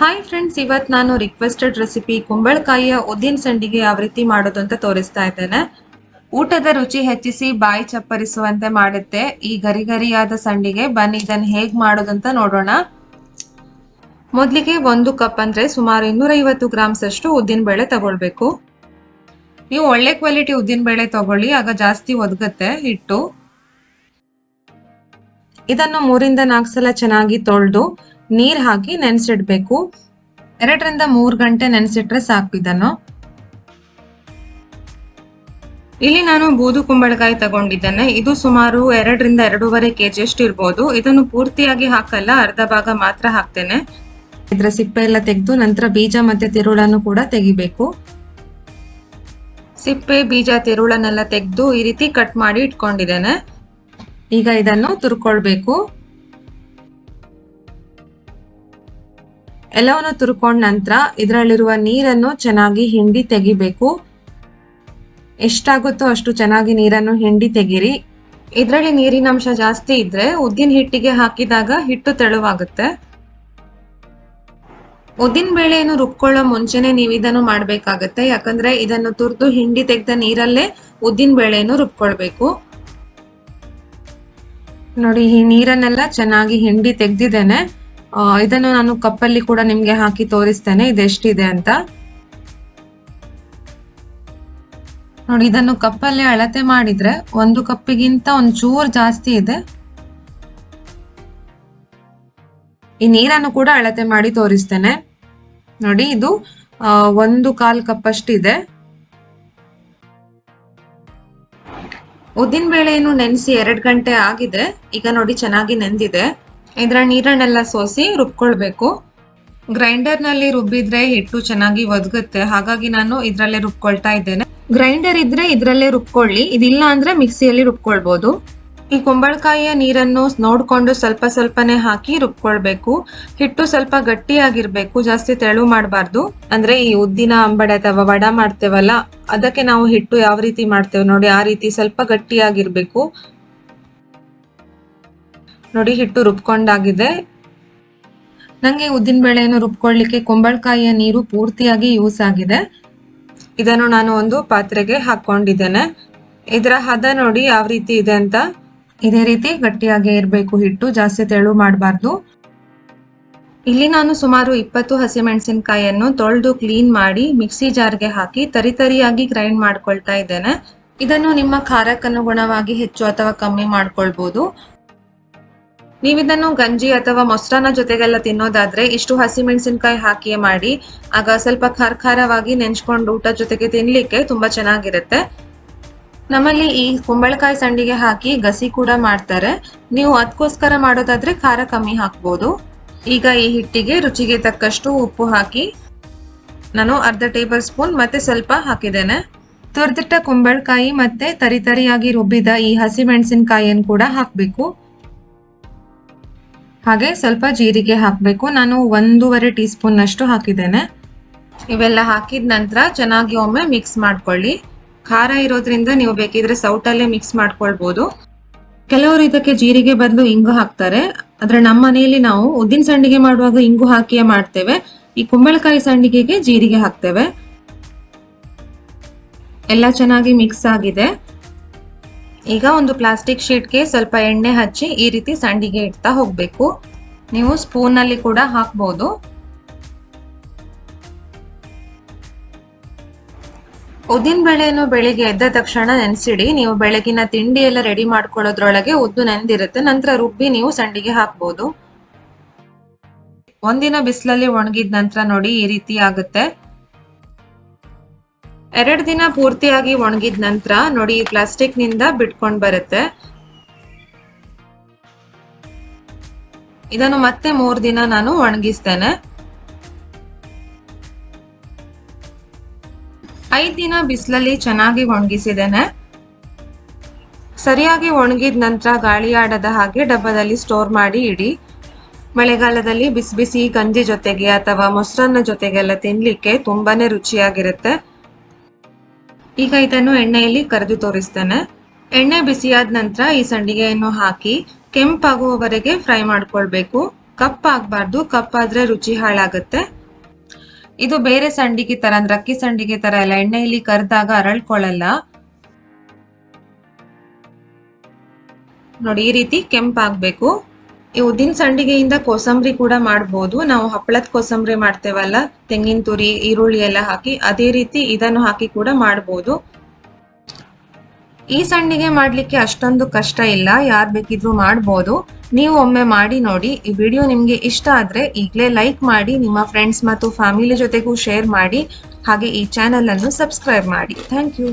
Hi friends ಇವತ್ತು ನಾನು requested recipe ಕುಂಬಳಕಾಯಿಯ ಉದ್ದಿನ ಸಂಡಿಗೆ ಯಾವ ರೀತಿ ಮಾಡೋದು ಅಂತ ತೋರಿಸ್ತಾ ಇದ್ದೇನೆ. ಊಟದ ರುಚಿ ಹೆಚ್ಚಿಸಿ ಬಾಯಿ ಚಪ್ಪರಿಸುವಂತೆ ಮಾಡುತ್ತೆ. ಈ ಗರಿ ಗರಿಯಾದ ಸಂಡಿಗೆ, ಬನ್ನಿ ಇದನ್ನು ಹೇಗೆ ಮಾಡೋದು ಅಂತ ನೋಡೋಣ. ಮೊದಲಿಗೆ ಒಂದು ಕಪ್ ಅಂದ್ರೆ ಸುಮಾರು ಇನ್ನೂರೈವತ್ತು ಗ್ರಾಮ್ಸ್ ಅಷ್ಟು ಉದ್ದಿನ ಬೇಳೆ ತಗೊಳ್ಬೇಕು. ನೀವು ಒಳ್ಳೆ ಕ್ವಾಲಿಟಿ ಉದ್ದಿನ ಬೇಳೆ ತಗೊಳ್ಳಿ, ಆಗ ಜಾಸ್ತಿ ಒದಗುತ್ತೆ ಹಿಟ್ಟು. ಇದನ್ನು ಮೂರಿಂದ ನಾಲ್ಕು ಸಲ ಚೆನ್ನಾಗಿ ತೊಳೆದು ನೀರ್ ಹಾಕಿ ನೆನೆಸಿಡ್ಬೇಕು. ಎರಡರಿಂದ ಮೂರು ಗಂಟೆ ನೆನೆಸಿಟ್ರೆ ಸಾಕು ಇದನ್ನು. ಇಲ್ಲಿ ನಾನು ಬೂದು ಕುಂಬಳಕಾಯಿ ತಗೊಂಡಿದ್ದೇನೆ ಇದು ಸುಮಾರು ಎರಡರಿಂದ ಎರಡೂವರೆ ಕೆ ಜಿ ಅಷ್ಟು ಇರ್ಬೋದು. ಇದನ್ನು ಪೂರ್ತಿಯಾಗಿ ಹಾಕಲ್ಲ, ಅರ್ಧ ಭಾಗ ಮಾತ್ರ ಹಾಕ್ತೇನೆ. ಇದರ ಸಿಪ್ಪೆ ಎಲ್ಲ ತೆಗೆದು ನಂತರ ಬೀಜ ಮತ್ತೆ ತಿರುಳನ್ನು ಕೂಡ ತೆಗಿಬೇಕು. ಸಿಪ್ಪೆ, ಬೀಜ, ತಿರುಳನ್ನೆಲ್ಲ ತೆಗೆದು ಈ ರೀತಿ ಕಟ್ ಮಾಡಿ ಇಟ್ಕೊಂಡಿದ್ದೇನೆ. ಈಗ ಇದನ್ನು ತುರ್ಕೊಳ್ಬೇಕು. ಎಲ್ಲವನ್ನು ತುರ್ಕೊಂಡ ನಂತರ ಇದರಲ್ಲಿರುವ ನೀರನ್ನು ಚೆನ್ನಾಗಿ ಹಿಂಡಿ ತೆಗಿಬೇಕು. ಎಷ್ಟಾಗುತ್ತೋ ಅಷ್ಟು ಚೆನ್ನಾಗಿ ನೀರನ್ನು ಹಿಂಡಿ ತೆಗಿರಿ. ಇದರಲ್ಲಿ ನೀರಿನ ಅಂಶ ಜಾಸ್ತಿ ಇದ್ರೆ ಉದ್ದಿನ ಹಿಟ್ಟಿಗೆ ಹಾಕಿದಾಗ ಹಿಟ್ಟು ತೆಳುವಾಗುತ್ತೆ. ಉದ್ದಿನ ಬೇಳೆಯನ್ನು ರುಬ್ಕೊಳ್ಳೋ ಮುಂಚೆನೆ ನೀವು ಇದನ್ನು ಮಾಡಬೇಕಾಗತ್ತೆ. ಯಾಕಂದ್ರೆ ಇದನ್ನು ತುರ್ದು ಹಿಂಡಿ ತೆಗೆದ ನೀರಲ್ಲೇ ಉದ್ದಿನ ಬೇಳೆಯನ್ನು ರುಬ್ಕೊಳ್ಬೇಕು. ನೋಡಿ, ಈ ನೀರನ್ನೆಲ್ಲ ಚೆನ್ನಾಗಿ ಹಿಂಡಿ ತೆಗ್ದಿದ್ದೇನೆ. ಇದನ್ನು ನಾನು ಕಪ್ಪಲ್ಲಿ ಕೂಡ ನಿಮ್ಗೆ ಹಾಕಿ ತೋರಿಸ್ತೇನೆ. ಇದೆಷ್ಟಿದೆ ಅಂತ. ನೋಡಿ, ಇದನ್ನು ಕಪ್ಪಲ್ಲಿ ಅಳತೆ ಮಾಡಿದ್ರೆ ಒಂದು ಕಪ್ಪಿಗಿಂತ ಒಂದು ಚೂರ್ ಜಾಸ್ತಿ ಇದೆ. ಈ ನೀರನ್ನು ಕೂಡ ಅಳತೆ ಮಾಡಿ ತೋರಿಸ್ತೇನೆ. ನೋಡಿ, ಇದು ಒಂದು ಕಾಲ್ ಕಪ್ ಅಷ್ಟಿದೆ ಉದ್ದಿನ ಬೇಳೆಯನ್ನು ನೆನೆಸಿ ಎರಡು ಗಂಟೆ ಆಗಿದೆ. ಈಗ ನೋಡಿ, ಚೆನ್ನಾಗಿ ನೆಂದಿದೆ. ಇದರ ನೀರನ್ನೆಲ್ಲ ಸೋಸಿ ರುಬ್ಕೊಳ್ಬೇಕು. ಗ್ರೈಂಡರ್ನಲ್ಲಿ ರುಬ್ಬಿದ್ರೆ ಹಿಟ್ಟು ಚೆನ್ನಾಗಿ ಒದಗುತ್ತೆ. ಹಾಗಾಗಿ ನಾನು ಇದ್ರಲ್ಲೇ ರುಬ್ಕೊಳ್ತಾ ಇದ್ದೇನೆ. ಗ್ರೈಂಡರ್ ಇದ್ರೆ ಇದ್ರಲ್ಲೇ ರುಬ್ಕೊಳ್ಳಿ. ಇದಿಲ್ಲ ಅಂದ್ರೆ ಮಿಕ್ಸಿಯಲ್ಲಿ ರುಬ್ಕೊಳ್ಬಹುದು ಈ ಕುಂಬಳಕಾಯಿಯ ನೀರನ್ನು ನೋಡ್ಕೊಂಡು ಸ್ವಲ್ಪ ಸ್ವಲ್ಪನೇ ಹಾಕಿ ರುಬ್ಕೊಳ್ಬೇಕು. ಹಿಟ್ಟು ಸ್ವಲ್ಪ ಗಟ್ಟಿಯಾಗಿರ್ಬೇಕು. ಜಾಸ್ತಿ ತೆಳು ಮಾಡಬಾರ್ದು. ಅಂದ್ರೆ ಈ ಉದ್ದಿನ ಅಂಬಡೆ ಅಥವಾ ವಡ ಮಾಡ್ತೇವಲ್ಲ, ಅದಕ್ಕೆ ನಾವು ಹಿಟ್ಟು ಯಾವ ರೀತಿ ಮಾಡ್ತೇವೆ ನೋಡಿ, ಆ ರೀತಿ ಸ್ವಲ್ಪ ಗಟ್ಟಿಯಾಗಿರ್ಬೇಕು. ನೋಡಿ, ಹಿಟ್ಟು ರುಬ್ಕೊಂಡಾಗಿದೆ. ನಂಗೆ ಉದ್ದಿನ ಬೇಳೆಯನ್ನು ರುಬ್ಕೊಳ್ಳಿಕ್ಕೆ ಕುಂಬಳಕಾಯಿಯ ನೀರು ಪೂರ್ತಿಯಾಗಿ ಯೂಸ್ ಆಗಿದೆ. ಇದನ್ನು ನಾನು ಒಂದು ಪಾತ್ರೆಗೆ ಹಾಕೊಂಡಿದ್ದೇನೆ ಇದರ ಹದ ನೋಡಿ ಯಾವ ರೀತಿ ಇದೆ ಅಂತ. ಇದೇ ರೀತಿ ಗಟ್ಟಿಯಾಗಿ ಇರಬೇಕು ಹಿಟ್ಟು, ಜಾಸ್ತಿ ತೆಳು ಮಾಡಬಾರ್ದು. ಇಲ್ಲಿ ನಾನು ಸುಮಾರು ಇಪ್ಪತ್ತು ಹಸಿಮೆಣಸಿನಕಾಯಿಯನ್ನು ತೊಳೆದು ಕ್ಲೀನ್ ಮಾಡಿ ಮಿಕ್ಸಿ ಜಾರ್ಗೆ ಹಾಕಿ ತರಿತರಿಯಾಗಿ ಗ್ರೈಂಡ್ ಮಾಡ್ಕೊಳ್ತಾ ಇದ್ದೇನೆ. ಇದನ್ನು ನಿಮ್ಮ ಖಾರಕ್ಕನುಗುಣವಾಗಿ ಹೆಚ್ಚು ಅಥವಾ ಕಮ್ಮಿ ಮಾಡ್ಕೊಳ್ಬಹುದು ನೀವಿದನ್ನು ಗಂಜಿ ಅಥವಾ ಮೊಸರನ್ನ ಜೊತೆಗೆಲ್ಲ ತಿನ್ನೋದಾದ್ರೆ ಇಷ್ಟು ಹಸಿಮೆಣಸಿನಕಾಯಿ ಹಾಕಿಯೇ ಮಾಡಿ, ಆಗ ಸ್ವಲ್ಪ ಖಾರ ಖಾರವಾಗಿ ನೆಂಚ್ಕೊಂಡು ಊಟ ಜೊತೆಗೆ ತಿನ್ಲಿಕ್ಕೆ ತುಂಬಾ ಚೆನ್ನಾಗಿರುತ್ತೆ. ನಮ್ಮಲ್ಲಿ ಈ ಕುಂಬಳಕಾಯಿ ಸಂಡಿಗೆ ಹಾಕಿ ಗಸಿ ಕೂಡ ಮಾಡ್ತಾರೆ. ನೀವು ಅದಕ್ಕೋಸ್ಕರ ಮಾಡೋದಾದ್ರೆ ಖಾರ ಕಮ್ಮಿ ಹಾಕ್ಬೋದು. ಈಗ ಈ ಹಿಟ್ಟಿಗೆ ರುಚಿಗೆ ತಕ್ಕಷ್ಟು ಉಪ್ಪು ಹಾಕಿ, ನಾನು ಅರ್ಧ ಟೇಬಲ್ ಸ್ಪೂನ್ ಮತ್ತೆ ಸ್ವಲ್ಪ ಹಾಕಿದ್ದೇನೆ. ತುರ್ದಿಟ್ಟ ಕುಂಬಳಕಾಯಿ ಮತ್ತೆ ತರಿತರಿಯಾಗಿ ರುಬ್ಬಿದ ಈ ಹಸಿಮೆಣಸಿನಕಾಯಿಯನ್ನು ಕೂಡ ಹಾಕಬೇಕು. ಹಾಗೆ ಸ್ವಲ್ಪ ಜೀರಿಗೆ ಹಾಕಬೇಕು. ನಾನು ಒಂದೂವರೆ ಟೀ ಸ್ಪೂನ್ ಅಷ್ಟು ಹಾಕಿದ್ದೇನೆ. ಇವೆಲ್ಲ ಹಾಕಿದ ನಂತರ ಚೆನ್ನಾಗಿ ಒಮ್ಮೆ ಮಿಕ್ಸ್ ಮಾಡ್ಕೊಳ್ಳಿ. ಖಾರ ಇರೋದ್ರಿಂದ ನೀವು ಬೇಕಿದ್ರೆ ಸೌಟಲ್ಲೇ ಮಿಕ್ಸ್ ಮಾಡ್ಕೊಳ್ಬೋದು. ಕೆಲವರು ಇದಕ್ಕೆ ಜೀರಿಗೆ ಬದಲು ಇಂಗು ಹಾಕ್ತಾರೆ. ಆದರೆ ನಮ್ಮ ಮನೆಯಲ್ಲಿ ನಾವು ಉದ್ದಿನ ಸಂಡಿಗೆ ಮಾಡುವಾಗ ಇಂಗು ಹಾಕಿಯೇ ಮಾಡ್ತೇವೆ. ಈ ಕುಂಬಳಕಾಯಿ ಸಂಡಿಗೆಗೆ ಜೀರಿಗೆ ಹಾಕ್ತೇವೆ. ಎಲ್ಲ ಚೆನ್ನಾಗಿ ಮಿಕ್ಸ್ ಆಗಿದೆ. ಈಗ ಒಂದು ಪ್ಲಾಸ್ಟಿಕ್ ಶೀಟ್ಗೆ ಸ್ವಲ್ಪ ಎಣ್ಣೆ ಹಚ್ಚಿ ಈ ರೀತಿ ಸಂಡಿಗೆ ಇಡ್ತಾ ಹೋಗ್ಬೇಕು. ನೀವು ಸ್ಪೂನ್ನಲ್ಲಿ ಕೂಡ ಹಾಕ್ಬೋದು. ಉದ್ದಿನ ಬೇಳೆಯನ್ನು ಬೆಳಿಗ್ಗೆ ಎದ್ದ ತಕ್ಷಣ ನೆನೆಸಿಡಿ. ನೀವು ಬೆಳಗಿನ ತಿಂಡಿ ಎಲ್ಲ ರೆಡಿ ಮಾಡ್ಕೊಳ್ಳೋದ್ರೊಳಗೆ ಉದ್ದು ನೆಂದಿರುತ್ತೆ. ನಂತರ ರುಬ್ಬಿ ನೀವು ಸಂಡಿಗೆ ಹಾಕ್ಬೋದು. ಒಂದಿನ ಬಿಸಿಲಲ್ಲಿ ಒಣಗಿದ ನಂತರ ನೋಡಿ ಈ ರೀತಿ ಆಗುತ್ತೆ. ಎರಡು ದಿನ ಪೂರ್ತಿಯಾಗಿ ಒಣಗಿದ ನಂತರ ನೋಡಿ, ಈ ಪ್ಲಾಸ್ಟಿಕ್ನಿಂದ ಬಿಟ್ಕೊಂಡ್ ಬರುತ್ತೆ. ಇದನ್ನು ಮತ್ತೆ ಮೂರ್ ದಿನ ನಾನು ಒಣಗಿಸ್ತೇನೆ. ಐದ್ ದಿನ ಬಿಸಿಲಲ್ಲಿ ಚೆನ್ನಾಗಿ ಒಣಗಿಸಿದ್ದೇನೆ. ಸರಿಯಾಗಿ ಒಣಗಿದ ನಂತರ ಗಾಳಿ ಆಡದ ಹಾಗೆ ಡಬ್ಬದಲ್ಲಿ ಸ್ಟೋರ್ ಮಾಡಿ ಇಡಿ. ಮಳೆಗಾಲದಲ್ಲಿ ಬಿಸಿ ಬಿಸಿ ಗಂಜಿ ಜೊತೆಗೆ ಅಥವಾ ಮೊಸರನ್ನ ಜೊತೆಗೆಲ್ಲ ತಿನ್ಲಿಕ್ಕೆ ತುಂಬಾನೇ ರುಚಿಯಾಗಿರುತ್ತೆ. ಈಗ ಇದನ್ನು ಎಣ್ಣೆಯಲ್ಲಿ ಕರೆದು ತೋರಿಸ್ತೇನೆ. ಎಣ್ಣೆ ಬಿಸಿಯಾದ ನಂತರ ಈ ಸಂಡಿಗೆಯನ್ನು ಹಾಕಿ ಕೆಂಪಾಗುವವರೆಗೆ ಫ್ರೈ ಮಾಡ್ಕೊಳ್ಬೇಕು. ಕಪ್ಪಾಗಬಾರ್ದು ಕಪ್ಪಾದ್ರೆ ರುಚಿ ಹಾಳಾಗುತ್ತೆ. ಇದು ಬೇರೆ ಸಂಡಿಗೆ ತರ, ಅಂದ್ರೆ ಅಕ್ಕಿ ಸಂಡಿಗೆ ತರ ಎಲ್ಲ ಎಣ್ಣೆಯಲ್ಲಿ ಕರೆದಾಗ ಅರಳ್ಕೊಳ್ಳಲ್ಲ. ನೋಡಿ, ಈ ರೀತಿ ಕೆಂಪಾಗ್ಬೇಕು. ಈ ಉದ್ದಿನ ಸಂಡಿಗೆಯಿಂದ ಕೋಸಂಬರಿ ಕೂಡ ಮಾಡ್ಬೋದು. ನಾವು ಹಪ್ಪಳದ ಕೋಸಂಬರಿ ಮಾಡ್ತೇವಲ್ಲ, ತೆಂಗಿನ ತುರಿ, ಈರುಳ್ಳಿ ಎಲ್ಲ ಹಾಕಿ ಅದೇ ರೀತಿ ಇದನ್ನು ಹಾಕಿ ಕೂಡ ಮಾಡ್ಬೋದು. ಈ ಸಂಡಿಗೆ ಮಾಡಲಿಕ್ಕೆ ಅಷ್ಟೊಂದು ಕಷ್ಟ ಇಲ್ಲ, ಯಾರು ಬೇಕಿದ್ರೂ ಮಾಡ್ಬೋದು. ನೀವು ಒಮ್ಮೆ ಮಾಡಿ ನೋಡಿ. ಈ ವಿಡಿಯೋ ನಿಮಗೆ ಇಷ್ಟ ಆದ್ರೆ ಈಗಲೇ ಲೈಕ್ ಮಾಡಿ, ನಿಮ್ಮ ಫ್ರೆಂಡ್ಸ್ ಮತ್ತು ಫ್ಯಾಮಿಲಿ ಜೊತೆಗೂ ಶೇರ್ ಮಾಡಿ. ಹಾಗೆ ಈ ಚಾನೆಲ್ ಅನ್ನು ಸಬ್ಸ್ಕ್ರೈಬ್ ಮಾಡಿ. Thank you.